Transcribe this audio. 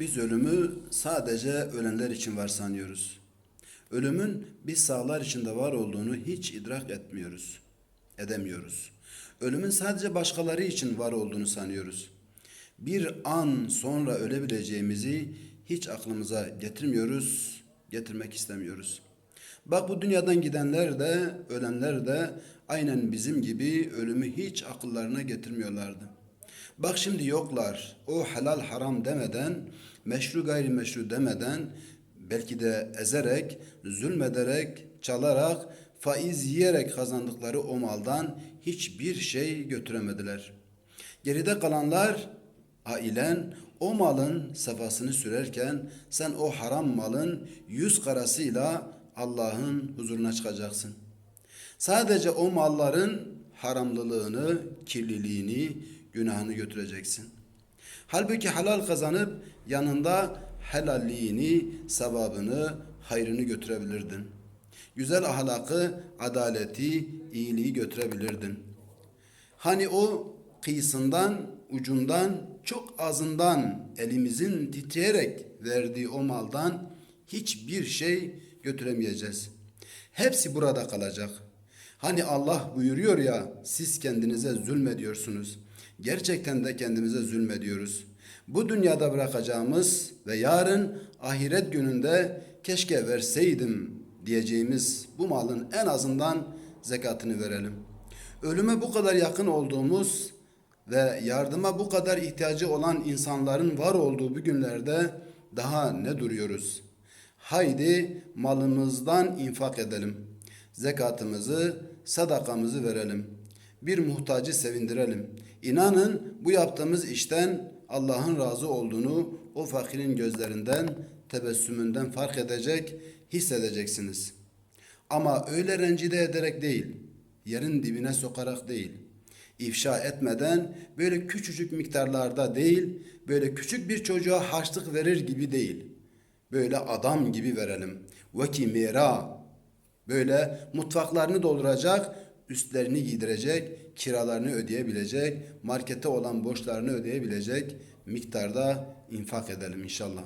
Biz ölümü sadece ölenler için var sanıyoruz. Ölümün biz sağlar içinde var olduğunu hiç idrak etmiyoruz. Edemiyoruz. Ölümün sadece başkaları için var olduğunu sanıyoruz. Bir an sonra ölebileceğimizi hiç aklımıza getirmiyoruz, getirmek istemiyoruz. Bak bu dünyadan gidenler de, ölenler de aynen bizim gibi ölümü hiç akıllarına getirmiyorlardı. Bak şimdi yoklar. O helal haram demeden, meşru gayrimeşru demeden, belki de ezerek, zulmederek, çalarak, faiz yiyerek kazandıkları o maldan hiçbir şey götüremediler. Geride kalanlar ailen o malın sefasını sürerken sen o haram malın yüz karasıyla Allah'ın huzuruna çıkacaksın. Sadece o malların haramlılığını, kirliliğini, günahını götüreceksin. Halbuki halal kazanıp yanında helalliğini, sevabını, hayrını götürebilirdin. Güzel ahlakı, adaleti, iyiliği götürebilirdin. Hani o kıyısından, ucundan, çok azından elimizin titreyerek verdiği o maldan hiçbir şey götüremeyeceğiz. Hepsi burada kalacak. Hani Allah buyuruyor ya siz kendinize zulmediyorsunuz. Gerçekten de kendimize zulmediyoruz. Bu dünyada bırakacağımız ve yarın ahiret gününde keşke verseydim diyeceğimiz bu malın en azından zekatını verelim. Ölüme bu kadar yakın olduğumuz ve yardıma bu kadar ihtiyacı olan insanların var olduğu bu günlerde daha ne duruyoruz? Haydi malımızdan infak edelim. Zekatımızı, sadakamızı verelim. Bir muhtacı sevindirelim. İnanın bu yaptığımız işten Allah'ın razı olduğunu o fakirin gözlerinden, tebessümünden fark edecek, hissedeceksiniz. Ama öyle rencide ederek değil, yerin dibine sokarak değil, ifşa etmeden böyle küçücük miktarlarda değil, böyle küçük bir çocuğa harçlık verir gibi değil. Böyle adam gibi verelim. Ve ki mira. Böyle mutfaklarını dolduracak, üstlerini giydirecek, kiralarını ödeyebilecek, markete olan borçlarını ödeyebilecek miktarda infak edelim inşallah.